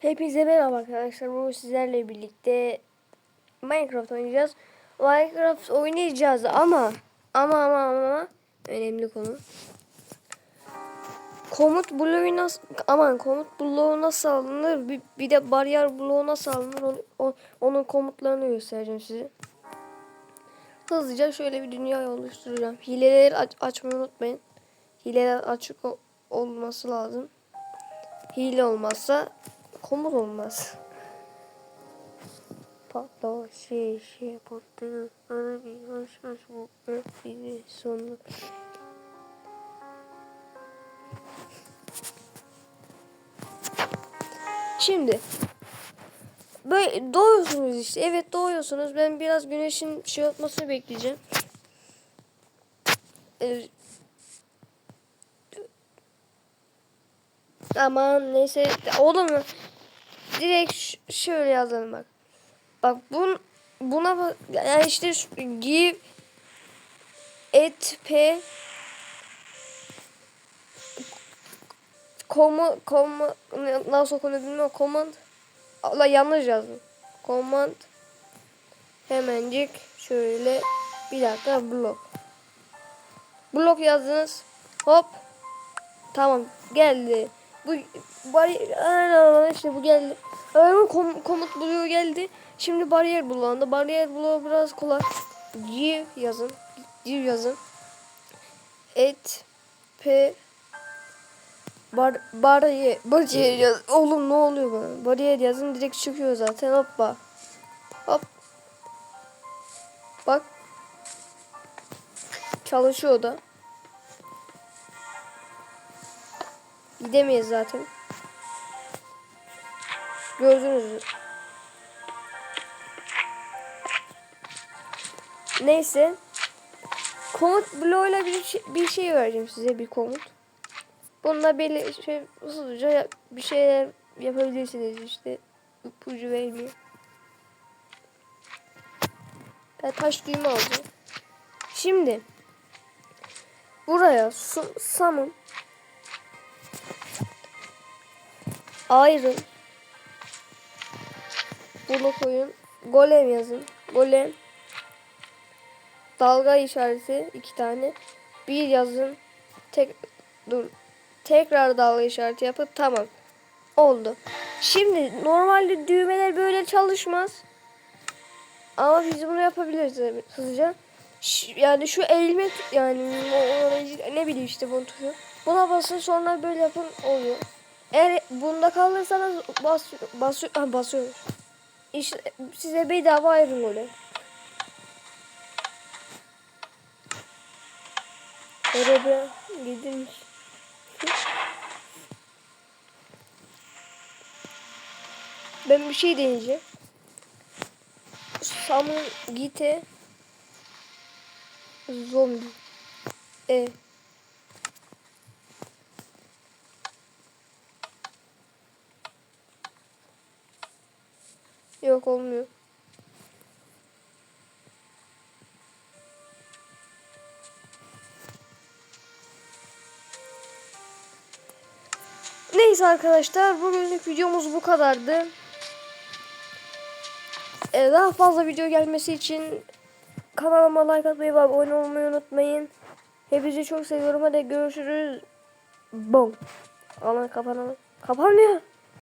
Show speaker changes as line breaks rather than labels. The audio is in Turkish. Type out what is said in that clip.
Hepinize merhaba arkadaşlar. Bugün sizlerle birlikte Minecraft oynayacağız. Minecraft oynayacağız ama ama ama ama önemli konu. Komut bloğu nasıl aman komut bloğu nasıl alınır? Bir, bir de bariyer bloğu nasıl alınır? Onu, onun komutlarını göstereceğim size. Hızlıca şöyle bir dünya oluşturacağım. Hileleri aç, açmayı unutmayın. Hileler açık olması lazım. Hile olmazsa komut olmaz. Patla şey şey patlı. Bana bir hoş hoş bu bir sonu. Şimdi böyle doğuyorsunuz işte. Evet doğuyorsunuz. Ben biraz güneşin şey yapmasını bekleyeceğim. Ee, Aman neyse oğlum direkt şöyle yazalım bak. Bak bun buna bak yani işte şu- give et p komu komu nasıl okunuyor bilmiyorum command Allah yanlış yazdım. Command hemencik şöyle bir dakika blok. Blok yazdınız. Hop. Tamam geldi. Bu bariyer işte bu geldi. Ama kom, komut buluyor geldi. Şimdi bariyer bulandı. Bariyer buluyor biraz kolay. Give yazın. Give yazın. Et p bar bariyer bariyer yaz. Oğlum ne oluyor bana? Bariyer yazın direkt çıkıyor zaten. Hoppa. Hop. Bak. Çalışıyor da. Gidemeyiz zaten. Gördünüz mü? Neyse. Komut bloğuyla bir şey, bir şey vereceğim size bir komut. Bununla belli şey yap- bir şeyler yapabilirsiniz işte. ipucu vermiyor. Ben taş düğme alacağım. Şimdi buraya su, summon Iron Bunu koyun. Golem yazın. Golem. Dalga işareti iki tane. Bir yazın. Tek dur. Tekrar dalga işareti yapıp tamam. Oldu. Şimdi normalde düğmeler böyle çalışmaz. Ama biz bunu yapabiliriz hızlıca. Yani şu eğilme yani ne bileyim işte bunu tuşu. Buna basın sonra böyle yapın oluyor. Eğer bunda kalırsanız bas, basıyor, ha, basıyoruz. İşte size bedava ayrım golü. Araba gidilmiş. Ben bir şey deneyeceğim. Summon gite zombi. E. Yok olmuyor. Neyse arkadaşlar bugünlük videomuz bu kadardı. Ee, daha fazla video gelmesi için kanalıma like atmayı ve abone olmayı unutmayın. Hepinizi çok seviyorum. Hadi görüşürüz. Bom. Aman kapanalım. Kapanmıyor.